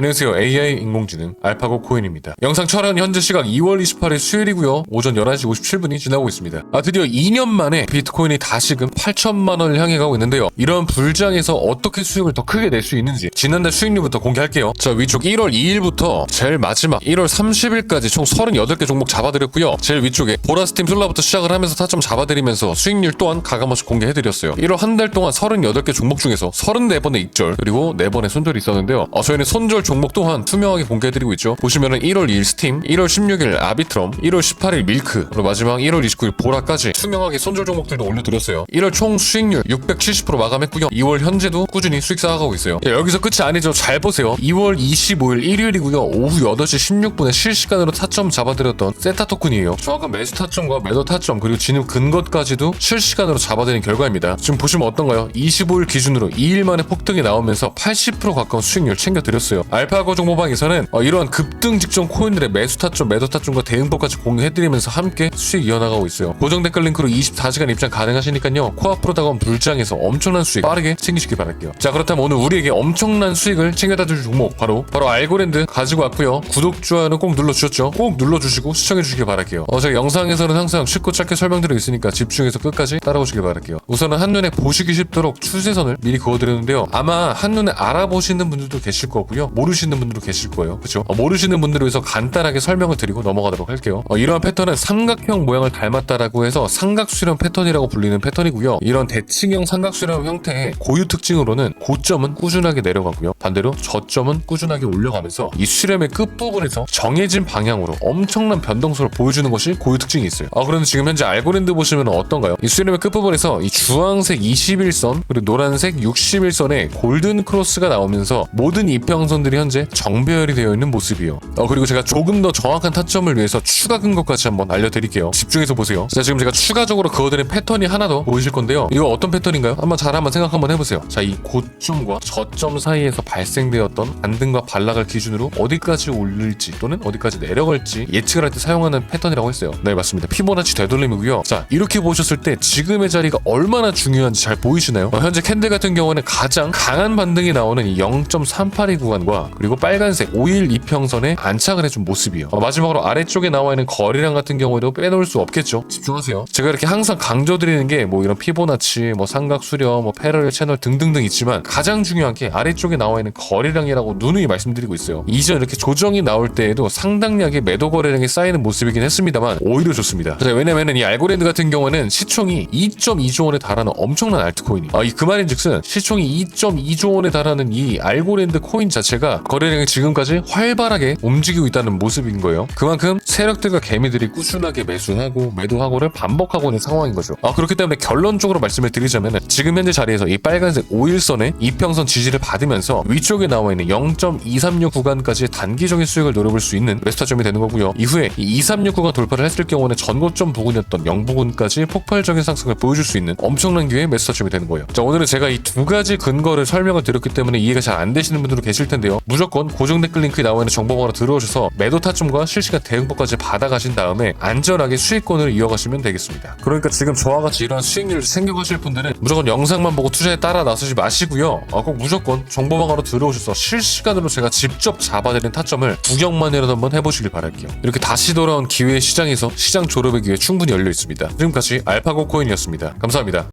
안녕하세요. AI 인공지능 알파고 코인입니다. 영상 촬영 현재 시각 2월 28일 수요일이고요. 오전 11시 57분이 지나고 있습니다. 아 드디어 2년 만에 비트코인이 다시금 8천만 원을 향해 가고 있는데요. 이런 불장에서 어떻게 수익을 더 크게 낼 수 있는지 지난달 수익률부터 공개할게요. 자 위쪽 1월 2일부터 제일 마지막 1월 30일까지 총 38개 종목 잡아드렸고요. 제일 위쪽에 보라스팀 솔라부터 시작을 하면서 타점 잡아드리면서 수익률 또한 가감없이 공개해드렸어요. 1월 한 달 동안 38개 종목 중에서 34번의 익절 그리고 4번의 손절이 있었는데요. 어, 저희는 손절 종목 또한 투명하게 공개해드리고 있죠. 보시면은 1월 2일 스팀, 1월 16일 아비트럼, 1월 18일 밀크, 그리고 마지막 1월 29일 보라까지 투명하게 손절 종목들도 올려드렸어요. 1월 총 수익률 670% 마감했고요. 2월 현재도 꾸준히 수익 쌓아가고 있어요. 예, 여기서 끝이 아니죠. 잘 보세요. 2월 25일 일요일이고요. 오후 8시 16분에 실시간으로 타점 잡아드렸던 세타 토큰이에요. 정확한 매수 타점과 매도 타점 그리고 진입 근거까지도 실시간으로 잡아드린 결과입니다. 지금 보시면 어떤가요? 25일 기준으로 2일 만에 폭등이 나오면서 80% 가까운 수익률 챙겨드렸어요. 알파고 정보방에서는 어, 이러한 급등 직전 코인들의 매수 타점, 매도 타점과 대응법까지 공유해드리면서 함께 수익 이어나가고 있어요. 고정 댓글 링크로 24시간 입장 가능하시니까요. 코앞으로 다가온 불장에서 엄청난 수익 빠르게 챙기시길 바랄게요. 자 그렇다면 오늘 우리에게 엄청난 수익을 챙겨다 줄 종목 바로 바로 알고랜드 가지고 왔고요. 구독, 좋아요는 꼭 눌러주셨죠? 꼭 눌러주시고 시청해주시길 바랄게요. 어, 제가 영상에서는 항상 쉽고 짧게 설명드리고 있으니까 집중해서 끝까지 따라오시길 바랄게요. 우선은 한눈에 보시기 쉽도록 추세선을 미리 그어드렸는데요. 아마 한눈에 알아보시는 분들도 계실 거고요. 모르시는 분들도 계실 거예요. 그렇죠? 모르시는 분들을 위해서 간단하게 설명을 드리고 넘어가도록 할게요. 어, 이러한 패턴은 삼각형 모양을 닮았다라고 해서 삼각수렴 패턴이라고 불리는 패턴이고요. 이런 대칭형 삼각수렴 형태의 고유 특징으로는 고점은 꾸준하게 내려가고요. 반대로 저점은 꾸준하게 올려가면서 이 수렴의 끝부분에서 정해진 방향으로 엄청난 변동성을 보여주는 것이 고유 특징이 있어요. 아, 그런데 지금 현재 알고랜드 보시면 어떤가요? 이 수렴의 끝부분에서 이 주황색 21선 그리고 노란색 61선의 골든 크로스가 나오면서 모든 이평선들이 현재 정배열이 되어 있는 모습이에요. 어, 그리고 제가 조금 더 정확한 타점을 위해서 추가 근거까지 한번 알려드릴게요. 집중해서 보세요. 자, 지금 제가 추가적으로 그어드린 패턴이 하나 더 보이실 건데요. 이거 어떤 패턴인가요? 한번 잘 한번 생각 한번 해보세요. 자, 이 고점과 저점 사이에서 발생되었던 반등과 반락을 기준으로 어디까지 올릴지 또는 어디까지 내려갈지 예측을 할 때 사용하는 패턴이라고 했어요. 네, 맞습니다. 피보나치 되돌림이고요. 자, 이렇게 보셨을 때 지금의 자리가 얼마나 중요한지 잘 보이시나요? 어, 현재 캔들 같은 경우는 가장 강한 반등이 나오는 이0.382 구간과 그리고 빨간색 5일 이평선에 안착을 해준 모습이에요. 어, 마지막으로 아래쪽에 나와 있는 거리량 같은 경우에도 빼놓을 수 없겠죠. 집중하세요. 제가 이렇게 항상 강조드리는 게 뭐 이런 피보나치, 뭐 삼각 수렴, 뭐 패럴 채널 등등등 있지만 가장 중요한 게 아래쪽에 나와 있는 거리량이라고 누누이 말씀드리고 있어요. 이전 이렇게 조정이 나올 때에도 상당량의 매도 거래량이 쌓이는 모습이긴 했습니다만 오히려 좋습니다. 자, 왜냐면은 이 알고랜드 같은 경우는 시총이 2.2조 원에 달하는 엄청난 알트코인이. 아, 이그 말인즉슨 시총이 2.2조 원에 달하는 이 알고랜드 코인 자체가 거래량이 지금까지 활발하게 움직이고 있다는 모습인 거예요. 그만큼 세력들과 개미들이 꾸준하게 매수하고 매도하고를 반복하고 있는 상황인 거죠. 아, 그렇기 때문에 결론적으로 말씀을 드리자면은 지금 현재 자리에서 이 빨간색 5일선의 이평선 지지를 받으면서 위쪽에 나와 있는 0.236 구간까지 단기적인 수익을 노려볼 수 있는 메스타점이 되는 거고요. 이후에 이 236 구간 돌파를 했을 경우는 전고점 부근이었던 0부근까지 폭발적인 상승을 보여줄 수 있는 엄청난 기회의 메스타점이 되는 거예요. 자, 오늘은 제가 이 두 가지 근거를 설명을 드렸기 때문에 이해가 잘 안 되시는 분들도 계실 텐데요. 무조건 고정 댓글 링크에 나와 있는 정보방으로 들어오셔서 매도 타점과 실시간 대응법까지 받아가신 다음에 안전하게 수익권을 이어가시면 되겠습니다. 그러니까 지금 저와 같이 이런 수익률을 챙겨가실 분들은 무조건 영상만 보고 투자에 따라 나서지 마시고요. 아, 꼭 무조건 정보방으로 들어오셔서 실시간으로 제가 직접 잡아드린 타점을 구경만이라도 한번 해보시길 바랄게요. 이렇게 다시 돌아온 기회의 시장에서 시장 졸업의 기회 충분히 열려 있습니다. 지금까지 알파고 코인이었습니다. 감사합니다.